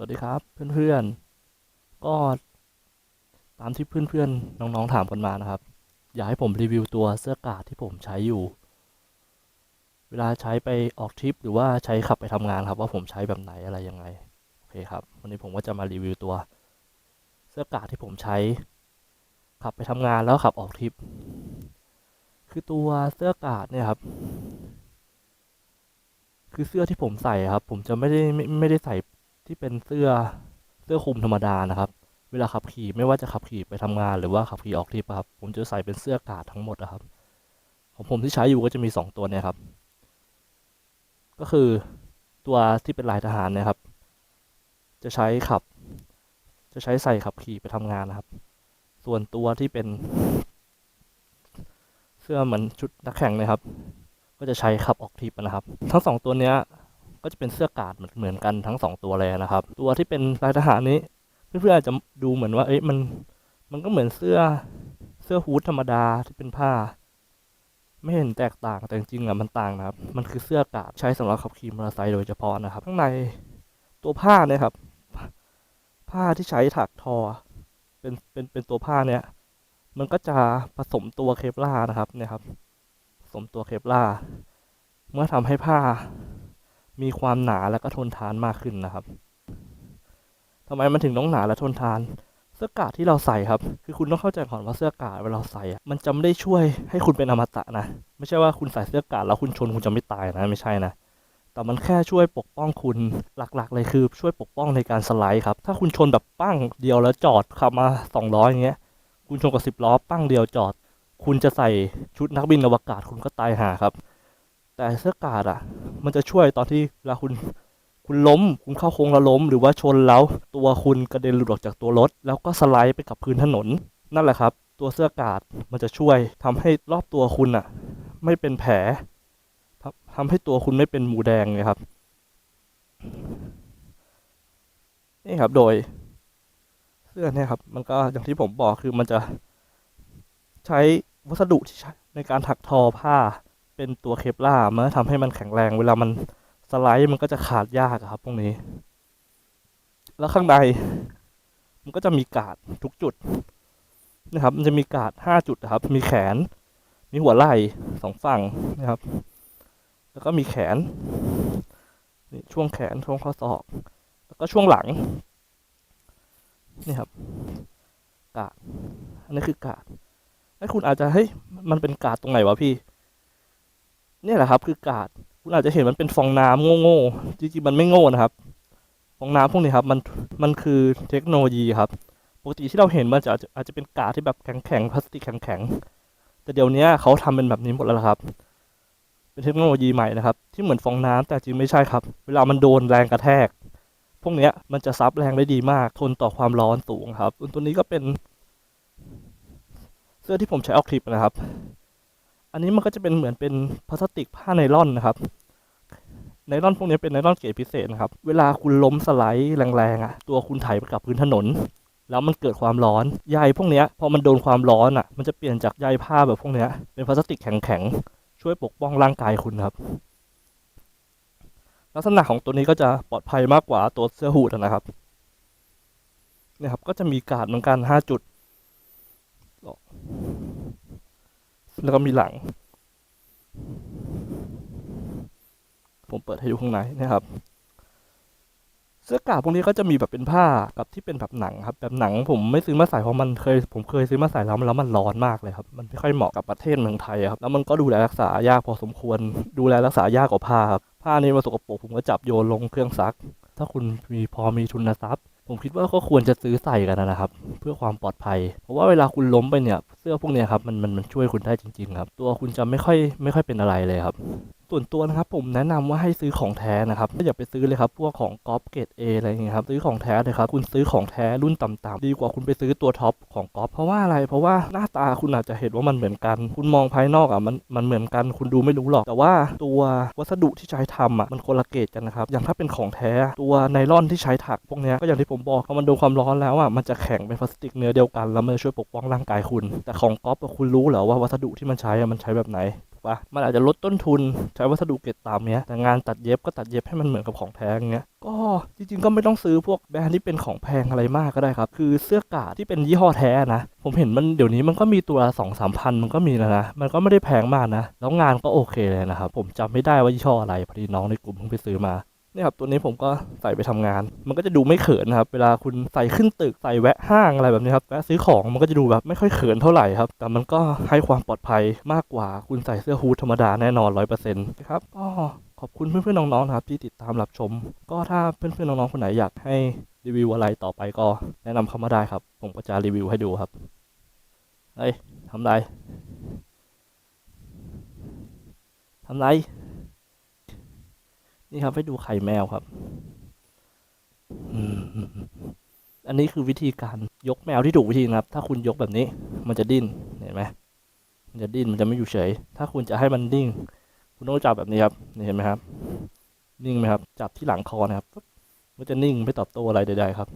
สวัสดีครับเพื่อนๆ ก็ตามที่เพื่อนๆ น้องๆถามกันมานะครับ อยากให้ผมรีวิวตัวเสื้อกาดที่ผมใช้อยู่ เวลาใช้ไปออกทริปหรือว่าใช้ขับไปทำงานครับ ว่าผมใช้แบบไหนอะไรยังไงโอเคครับ วันนี้ผมก็จะมารีวิวตัวเสื้อกาดที่ผมใช้ ขับไปทำงานแล้วขับออกทริป คือตัวเสื้อกาดเนี่ยครับคือเสื้อที่ผมใส่ครับ ผมจะไม่ได้ไม่ไม่ได้ใส่ ที่เป็นเสื้อเสื้อคลุมธรรมดานะครับ เวลาขับขี่ไม่ว่าจะขับขี่ไปทำงานหรือว่าขับขี่ออกทริปครับ ผมจะใส่เป็นเสื้อกาดทั้งหมดนะครับ ของผมที่ใช้อยู่ก็จะมีสองตัวเนี่ยครับ ก็คือตัวที่เป็นลายทหารเนี่ยครับ จะใช้ขับ จะใช้ใส่ขับขี่ไปทำงานนะครับ ส่วนตัวที่เป็น เสื้อเหมือนชุดนักแข่งเนะครับ ก็จะใช้ขับออกทริปนะครับ ทั้งสองตัวเนี้ย ก็จะเป็นเสื้อกาดเหมือนเหมือนกันทั้งสองตัวเลยนะครับ ตัวที่เป็นลายทหารนี้เพื่อนๆอาจจะดูเหมือนว่าเอ๊ะมันมันก็เหมือนเสื้อเสื้อฮูดธรรมดาที่เป็นผ้า ไม่เห็นแตกต่างแต่จริงๆอะมันต่างนะครับ มันคือเสื้อกาดใช้สำหรับขับขี่มอเตอร์ไซค์โดยเฉพาะนะครับ ข้างในตัวผ้าเนี่ยครับ ผ้าที่ใช้ถักทอ เป็นเป็นเป็นตัวผ้าเนี่ย มันก็จะผสมตัวเคปลานะครับเนี่ยครับผสมตัวเคปลาเมื่อทำให้ผ้า มีความหนาและก็ทนทานมากขึ้นนะครับทำไมมันถึงต้องหนาและทนทาน เสื้อกาดที่เราใส่ครับ คือคุณต้องเข้าใจก่อนว่าเสื้อกาดเวลาเราใส่ มันจะไม่ได้ช่วยให้คุณเป็นอมตะนะ ไม่ใช่ว่าคุณใส่เสื้อกาดแล้วคุณชนคุณจะไม่ตายนะไม่ใช่นะแต่มันแค่ช่วยปกป้องคุณหลักๆ เลยคือช่วยปกป้องในการสไลด์ครับ ถ้าคุณชนแบบปั้งเดียวแล้วจอดขับมาสองร้อยอย่างเงี้ย คุณชนกับสิบล้อปั้งเดียวจอด คุณจะใส่ชุดนักบินอวกาศคุณก็ตายห่าครับ แต่เสื้อกาดอะ มันจะช่วยตอนที่เวลาคุณคุณล้ม คุณเข้าโค้งแล้วล้ม หรือว่าชนแล้วตัวคุณกระเด็นหลุดออกจากตัวรถ แล้วก็สไลด์ไปกับพื้นถนน นั่นแหละครับ ตัวเสื้อกาดมันจะช่วยทำให้รอบตัวคุณอะ ไม่เป็นแผลทำทำให้ตัวคุณไม่เป็นหมูแดงเลยครับนี่ครับโดยเสื้อเนี่ยครับ มันก็อย่างที่ผมบอกคือมันจะใช้วัสดุที่ใช้ในการถักทอผ้า เป็นตัวเคปล่ามันทำให้มันแข็งแรง เวลามันสไลด์มันก็จะขาดยากครับ พวกนี้ แล้วข้างใน มันก็จะมีกาดทุกจุดนะครับ มันจะมีกาดห้าจุดครับ มีแขน มีหัวไหล่สองฝั่งนะครับ แล้วก็มีแขนนี่ช่วงแขนช่วงข้อศอก แล้วก็ช่วงหลัง นี่ครับกาดอันนี้คือกาดไอ้คุณอาจจะเฮ้ยมันเป็นกาดตรงไหนวะพี่ เนี่ยแหละครับ คือกาดคุณอาจจะเห็นมันเป็นฟองน้ำโง่ๆจริงๆมันไม่โง่นะครับ ฟองน้ำพวกนี้ครับ มันมันคือเทคโนโลยีครับ ปกติที่เราเห็นมันจะอาจจะอาจจะเป็นกาดที่แบบแข็งๆพลาสติกแข็งๆแต่เดี๋ยวนี้เขาทำเป็นแบบนี้หมดแล้วครับ เป็นเทคโนโลยีใหม่นะครับ ที่เหมือนฟองน้ำแต่จริงไม่ใช่ครับ เวลามันโดนแรงกระแทก พวกนี้มันจะซับแรงได้ดีมาก ทนต่อความร้อนสูงครับ ตัวนี้ก็เป็น เสื้อที่ผมใช้ออกทริปนะครับ อันนี้มันก็จะเป็นเหมือนเป็นพลาสติกผ้าไนล่อนนะครับ ไนล่อนพวกนี้เป็นไนล่อนเกรดพิเศษนะครับ เวลาคุณล้มสไลด์แรงๆอะ ตัวคุณไถไปกับพื้นถนน แล้วมันเกิดความร้อน ใยพวกนี้พอมันโดนความร้อนอะ มันจะเปลี่ยนจากใยผ้าแบบพวกนี้เป็นพลาสติกแข็งๆ ช่วยปกป้องร่างกายคุณครับ ลักษณะของตัวนี้ก็จะปลอดภัยมากกว่าตัวเสื้อฮูดนะครับเนี่ยครับ ก็จะมีการ์ดเหมือนกันห้าจุด แล้วก็มีหลัง ผมเปิดให้ดูข้างในนะครับ เสื้อกาดพวกนี้ก็จะมีแบบเป็นผ้ากับที่เป็นแบบหนังครับ แบบหนังผมไม่ซื้อมาใส่เพราะมันเคย ผมเคยซื้อมาใส่แล้วมันแล้วมันร้อนมากเลยครับ มันไม่ค่อยเหมาะกับประเทศเมืองไทยครับ แล้วมันก็ดูแลรักษายากพอสมควร ดูแลรักษายากกว่าผ้าครับ ผ้านี้มันสกปรกผมก็จับโยนลงเครื่องซัก ถ้าคุณมีพอมีทุนทรัพย์ ผมคิดว่าก็ควรจะซื้อใส่กันนะครับ เพื่อความปลอดภัย เพราะว่าเวลาคุณล้มไปเนี่ย เสื้อพวกนี้ครับมันมันมันช่วยคุณได้จริง ๆ ครับ ตัวคุณจะไม่ค่อยไม่ค่อยเป็นอะไรเลยครับ ส่วนตัวนะครับผมแนะนำว่าให้ซื้อของแท้นะครับอย่าไปซื้อเลยครับพวกของก๊อปเกรดเออะไรอย่างเงี้ยครับซื้อของแท้เลยครับคุณซื้อของแท้รุ่นต่ำๆดีกว่าคุณไปซื้อตัวท็อปของก๊อปเพราะว่าอะไร เพราะว่าหน้าตาคุณอาจจะเห็นว่ามันเหมือนกัน คุณมองภายนอกอะมันมันเหมือนกัน คุณดูไม่รู้หรอก แต่ว่าตัววัสดุที่ใช้ทำอะมันคนละเกรดกันนะครับอย่างถ้าเป็นของแท้ตัวไนล่อนที่ใช้ถักพวกเนี้ยก็อย่างที่ผมบอกพอมันโดนความร้อนแล้วอะมันจะแข็งเป็นพลาสติกเนื้อเดียวกันแล้วมันจะช่วยปกป้องร่างกายคุณ แต่ของก๊อปคุณรู้เหรอว่าวัสดุที่มันใช้มันใช้แบบไหน ปะมันอาจจะลดต้นทุนใช้วัสดุเกรดต่ำเนี้ยแต่งานตัดเย็บก็ตัดเย็บให้มันเหมือนกับของแพงเงี้ยก็จริงๆก็ไม่ต้องซื้อพวกแบรนด์ที่เป็นของแพงอะไรมากก็ได้ครับ คือเสื้อกาดที่เป็นยี่ห้อแท้นะ ผมเห็นมันเดี๋ยวนี้มันก็มีตัวสองสามพันมันก็มีแล้วนะ มันก็ไม่ได้แพงมากนะ แล้วงานก็โอเคเลยนะครับ ผมจำไม่ได้ว่ายี่ห้ออะไรพอดีน้องในกลุ่มเพิ่งไปซื้อมา เนี่ยครับตัวนี้ผมก็ใส่ไปทำงาน มันก็จะดูไม่เขินนะครับ เวลาคุณใส่ขึ้นตึกใส่แวะห้างอะไรแบบนี้ครับแวะซื้อของมันก็จะดูแบบไม่ค่อยเขินเท่าไหร่ครับ แต่มันก็ให้ความปลอดภัยมากกว่าคุณใส่เสื้อฮูดธรรมดาแน่นอนร้อยเปอร์เซ็นต์ครับก็ขอบคุณเพื่อนๆน้องๆนะครับที่ติดตามรับชม ก็ถ้าเพื่อนๆน้องๆคนไหนอยากให้รีวิวอะไรต่อไปก็แนะนำเข้ามาได้ครับ ผมก็จะรีวิวให้ดูครับเฮ้ยทำไรทำไร นี่ครับให้ดูไข่แมวครับ อันนี้คือวิธีการยกแมวที่ถูกวิธีนะครับ ถ้าคุณยกแบบนี้ มันจะดิ้น เห็นไหมมันจะดิ้น มันจะไม่อยู่เฉย ถ้าคุณจะให้มันนิ่ง คุณต้องจับแบบนี้ครับ นี่เห็นไหมครับ นิ่งไหมครับ จับที่หลังคอนะครับ มันจะนิ่งไม่ตอบโต้อะไรใดๆครับ